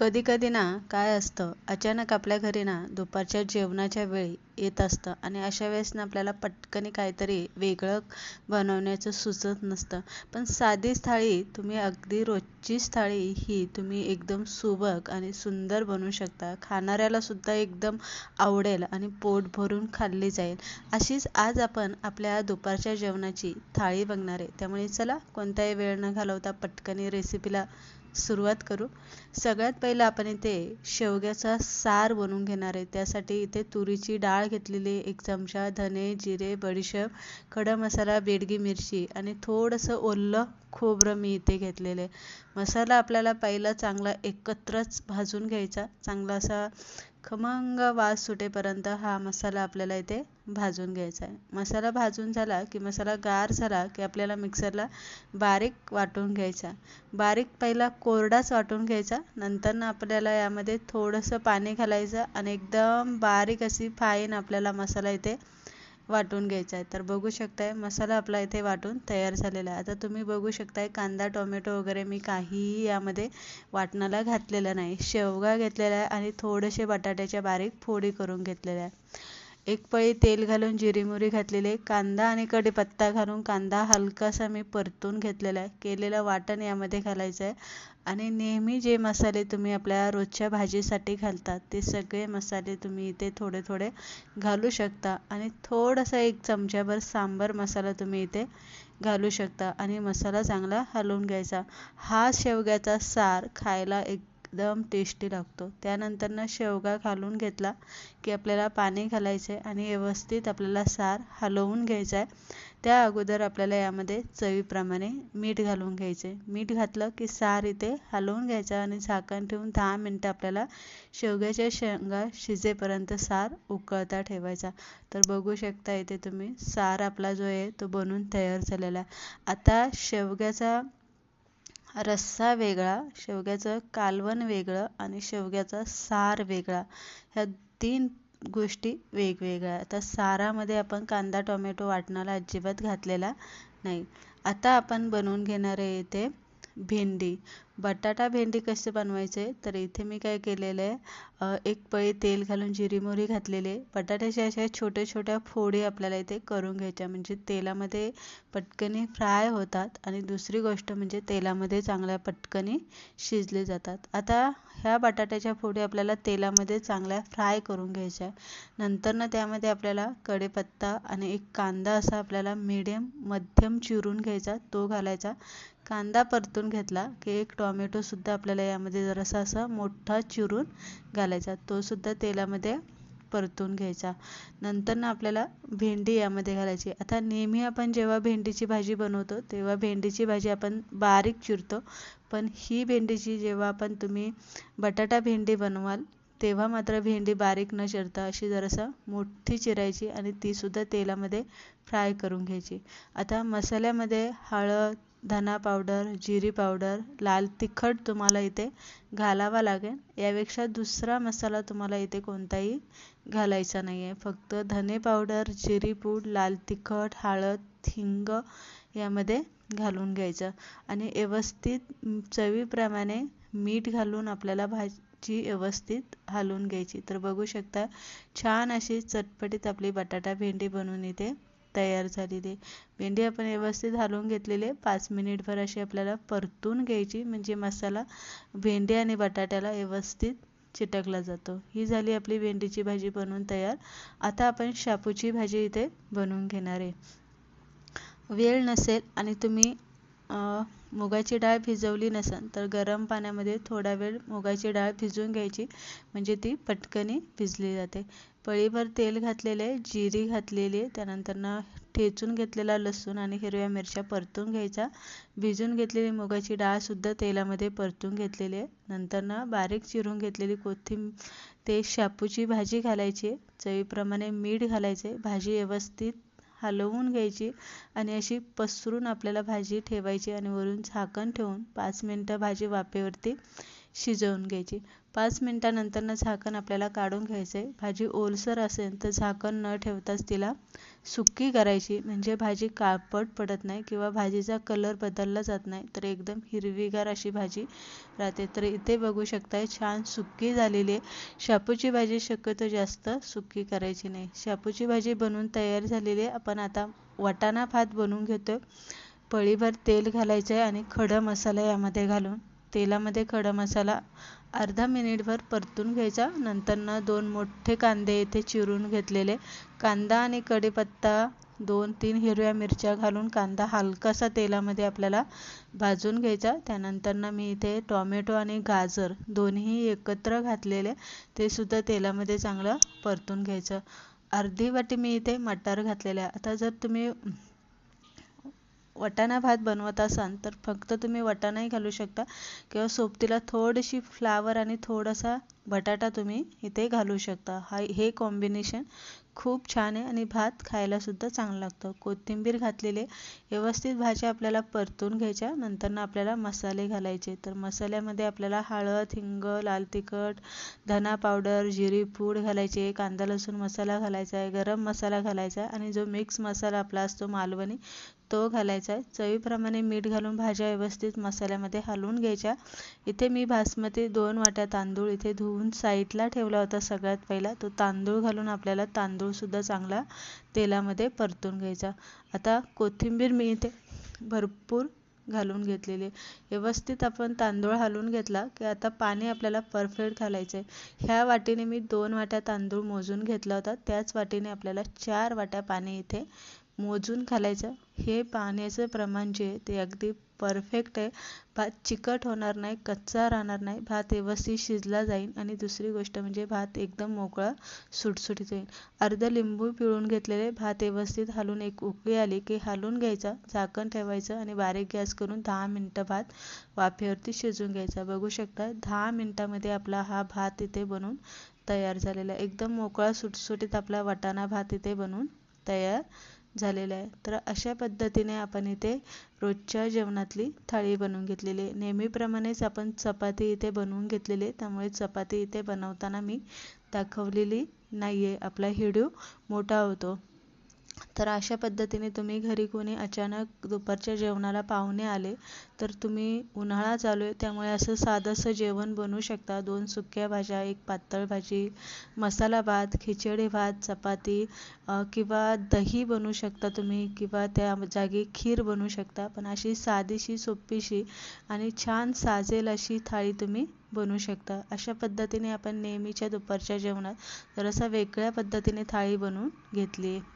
कधी कधी ना काय असतं अचानक आपल्या घरी ना दुपारच्या जेवणाच्या वेळी येत असतं आणि अशा वेळेस ना आपल्याला पटकन काहीतरी वेगळं बनवण्याचं सुचत नसतं. पण साधीच थाळी तुम्ही अगदी रोजचीच थाळी ही तुम्ही एकदम सुबक आणि सुंदर बनवू शकता. खाणाऱ्याला सुद्धा एकदम आवडेल आणि पोट भरून खाल्ली जाईल. अशीच आज आपण आपल्या दुपारच्या जेवणाची थाळी बघणार आहे. त्यामुळे चला कोणताही वेळ न घालवता पटकनी रेसिपीला सुरुवात करू. सगळ्यात पहिलं आपण इथे शेवग्याचा सार बनवून घेणार आहे. त्यासाठी इथे तुरीची डाळ घेतलेली एक चमचा धने जिरे बडीशेप खडा मसाला बेडगी मिरची आणि थोडंसं ओलं खोबरं मी इथे घेतलेलं आहे. मसाला आपल्याला पहिला चांगला एकत्रच भाजून घ्यायचा. चांगला असा खमंग वास सुटेपर्यंत हा मसाला आपल्याला इथे भाजून घ्यायचा आहे. मसाला भाजून झाला की मसाला गार झाला की आपल्याला मिक्सरला बारीक वाटून घ्यायचा. बारीक पहिला कोरडाच वाटून घ्यायचा. नंतर आपल्याला यामध्ये थोडंसं पाणी घालायचं आणि एकदम बारीक अशी फाईन आपल्याला मसाला इथे वाटून घ्यायचा आहे. तर बघू शकताय मसाला आपला इथे वाटून तयार झालेला आहे. आता तुम्ही बघू शकताय कांदा टोमॅटो वगैरे मी काहीही यामध्ये वाटणाला घातलेलं नाही. शेवगा घेतलेला आहे आणि थोडेसे बटाट्याच्या बारीक फोडी करून घेतलेल्या आहे एक पळी तेल घालून जिरी मोहरी आहे कांदा आणि कढीपत्ता घालून कांदा हलकासा मी परतून घेतलेला आहे. केलेलं वाटण यामध्ये घालायचं आहे. आणि नेहमी जे मसाले तुम्ही आपल्या रोजच्या भाजीसाठी घालतात ते सगळे मसाले तुम्ही इथे थोडे थोडे घालू शकता. आणि थोडासा एक चमच्याभर सांबार मसाला तुम्ही इथे घालू शकता. आणि मसाला चांगला हलवून घ्यायचा. हा शेवग्याचा सार खायला एक एकदम टेस्टी लागतो. त्यानंतर ना शेवगा घालून घेतला की आपल्याला पाणी घालायचं आहे आणि व्यवस्थित आपल्याला सार हलवून घ्यायचा आहे त्या अगोदर आपल्याला यामध्ये चवीप्रमाणे मीठ घालून घ्यायचे मीठ घातलं की सार इथे हलवून घ्यायचा आणि झाकण ठेवून दहा मिनटं आपल्याला शेवग्याच्या शेंगा शिजेपर्यंत सार उकळता ठेवायचा. तर बघू शकता इथे तुम्ही सार आपला जो आहे तो बनून तयार झालेला आहे. आता शेवग्याचा रस्सा वेगळा शेवग्याचं कालवण वेगळं आणि शेवग्याचा सार वेगळा. ह्या तीन गोष्टी वेगवेगळ्या आता सारामध्ये आपण कांदा टोमॅटो वाटणाला अजिबात घातलेला नाही. आता आपण बनवून घेणार आहे इथे भेंडी. बटाटा भेंडी कसे बनवायचे? तर इथे मी काय केलेलं आहे एक पळी तेल घालून जिरी मोहरी घातलेले बटाट्याच्या अशा छोट्या छोट्या फोडी आपल्याला इथे करून घ्यायच्या म्हणजे तेलामध्ये पटकनी फ्राय होतात आणि दुसरी गोष्ट म्हणजे तेलामध्ये चांगल्या पटकनी शिजले जातात. आता ह्या बटाट्याच्या फोडी आपल्याला तेलामध्ये चांगल्या फ्राय करून घ्यायच्या नंतर ना त्यामध्ये आपल्याला कढीपत्ता आणि एक कांदा असा आपल्याला मीडियम मध्यम चिरून घ्यायचा तो घालायचा. कांदा परतून घेतला की एक टॉमॅटोसुद्धा आपल्याला यामध्ये जरासा असा मोठा चिरून घालायचा. तो सुद्धा तेलामध्ये परतून घ्यायचा. नंतर ना आपल्याला भेंडी यामध्ये घालायची. आता नेहमी आपण जेव्हा भेंडीची भाजी बनवतो तेव्हा भेंडीची भाजी आपण बारीक चिरतो. पण ही भेंडीची जेव्हा आपण तुम्ही बटाटा भेंडी बनवाल तेव्हा मात्र भेंडी बारीक न चिरता अशी जरासं मोठी चिरायची आणि तीसुद्धा तेलामध्ये फ्राय करून घ्यायची. आता मसाल्यामध्ये हळद धना पावडर जिरी पावडर लाल तिखट तुम्हाला इथे घालावा लागेल. यापेक्षा दुसरा मसाला तुम्हाला इथे कोणताही घालायचा नाही आहे फक्त धने पावडर जिरी पूड लाल तिखट हळद हिंग यामध्ये घालून घ्यायचं. आणि व्यवस्थित चवीप्रमाणे मीठ घालून आपल्याला भाजी व्यवस्थित हलवून घ्यायची. तर बघू शकता छान अशी चटपटीत आपली बटाटा भेंडी बनवून इथे तयार झालेली भेंडी आपण व्यवस्थित हलवून घेतलेले पाच मिनिटभर अशी आपल्याला परतून घ्यायची. म्हणजे मसाला भेंडी आणि बटाट्याला व्यवस्थित चिटकला जातो. ही झाली आपली भेंडीची भाजी बनवून तयार. आता आपण शापूची भाजी इथे बनवून घेणार आहे. वेळ नसेल आणि तुम्ही मुगाची डाळ भिजवली नसेल तर गरम पाण्यामध्ये थोडा वेळ मुगाची डाळ भिजवून घ्यायची. म्हणजे ती पटकनी भिजली जाते. पळीभर तेल घातलेले जिरी घातलेली त्यानंतरनं ठेचून घेतलेला लसूण आणि हिरव्या मिरच्या परतून घ्यायचा. भिजून घेतलेली मुगाची डाळसुद्धा तेलामध्ये परतून घेतलेली. आहे नंतरनं बारीक चिरून घेतलेली कोथिंब ते शापूची भाजी घालायची. चवीप्रमाणे मीठ घालायचे. भाजी व्यवस्थित हलवून घ्यायची आणि अशी पसरून आपल्याला भाजी ठेवायची आणि वरून झाकण ठेवून पाच मिनटं भाजी वाफेवरती शिजवून घ्यायची. पाच मिनटानंतरनं झाकण आपल्याला काढून घ्यायचं आहे भाजी ओलसर असेल तर झाकण न ठेवताच तिला सुक्की करायची. म्हणजे भाजी काळपट पडत नाही किंवा भाजीचा कलर बदलला जात नाही. तर एकदम हिरवीगार अशी भाजी राहते. तर इथे बघू शकताय छान सुक्की झालेली आहे. शापूची भाजी शक्यतो जास्त सुक्की करायची नाही. शापूची भाजी बनवून तयार झालेली आहे. आपण आता वाटाणा भात बनवून घेतो पळीभर तेल घालायचं आहे आणि खडा मसाला यामध्ये घालून. तेलामध्ये खडा मसाला अर्धा मिनिटभर परतून घ्यायचा. नंतरनं दोन मोठे कांदे इथे चिरून घेतलेले. कांदा आणि कढीपत्ता दोन तीन हिरव्या मिरच्या घालून कांदा हलकासा तेलामध्ये आपल्याला भाजून घ्यायचा. त्यानंतरनं मी इथे टॉमॅटो आणि गाजर दोन्ही एकत्र घातलेले. ते सुद्धा तेलामध्ये चांगलं परतून घ्यायचं. अर्धी वाटी मी इथे मटार घातलेले. आता जर तुम्ही वटाणा भात बनवत असाल तर फक्त तुम्ही वटाणाही घालू शकता किंवा सोबतीला थोडीशी फ्लावर आणि थोडासा बटाटा तुम्ही इथे घालू शकता. हा हे कॉम्बिनेशन खूप छान आहे आणि भात खायलासुद्धा चांगला लागतं. कोथिंबीर घातलेले व्यवस्थित भाज्या आपल्याला परतून घ्यायच्या नंतरनं आपल्याला मसाले घालायचे. तर मसाल्यामध्ये आपल्याला हळद हिंग लाल तिखट धना पावडर जिरी पूड घालायचे कांदा लसूण मसाला घालायचा आहे गरम मसाला घालायचा आहे आणि जो मिक्स मसाला आपला असतो मालवणी तो घालायचा आहे. चवीप्रमाणे मीठ घालून भाज्या व्यवस्थित मसाल्यामध्ये हलवून घ्यायच्या. इथे मी बासमती दोन वाट्या तांदूळ इथे धुवून साईडला ठेवला होता सगळ्यात पहिला. तो तांदूळ घालून आपल्याला तांदूळसुद्धा चांगला तेलामध्ये परतून घ्यायचा. आता कोथिंबीर मी इथे भरपूर घालून घेतलेली व्यवस्थित आपण तांदूळ हलवून घेतला की आता पाणी आपल्याला परफेक्ट घालायचं आहे. ह्या वाटीने मी दोन वाट्या तांदूळ मोजून घेतला होता. त्याच वाटीने आपल्याला चार वाट्या पाणी इथे मोजून घालायचं. हे पाण्याचं प्रमाण जे ते अगदी परफेक्ट आहे. भात चिकट होणार नाही कच्चा राहणार नाही. भात व्यवस्थित शिजला जाईल आणि दुसरी गोष्ट म्हणजे भात एकदम मोकळा सुटसुटीत होईल. अर्ध लिंबू पिळून घेतलेले भात व्यवस्थित हलून एक उकळी आली की हलवून घ्यायचा झाकण ठेवायचं आणि बारीक गॅस करून दहा मिनटं भात वाफेवरती शिजून घ्यायचा. बघू शकता दहा मिनटामध्ये आपला हा भात इथे बनून तयार झालेला एकदम मोकळा सुटसुटीत आपला वाटाणा भात इथे बनवून तयार झालेलं आहे. तर अशा पद्धतीने आपण इथे रोजच्या जेवणातली थाळी बनवून घेतलेली आहे. नेहमीप्रमाणेच आपण चपाती इथे बनवून घेतलेली आहे. त्यामुळे चपाती इथे बनवताना मी दाखवलेली नाही आहे आपला व्हिडिओ मोठा होतो. तर अशा पद्धतीने तुम्ही घरी कोणी अचानक दुपारच्या जेवणाला पाहुणे आले तर तुम्ही उन्हाळा चालू आहे त्यामुळे असं साधंसं जेवण बनवू शकता. दोन सुक्या भाज्या एक पातळ भाजी मसाला भात खिचडी भात चपाती किंवा दही बनवू शकता तुम्ही किंवा त्या जागी खीर बनवू शकता. पण अशी साधीशी सोपीशी आणि छान साजेल अशी थाळी तुम्ही बनवू शकता. अशा पद्धतीने आपण नेहमीच्या दुपारच्या जेवणात जरासा वेगळ्या पद्धतीने थाळी बनवून घेतली आहे.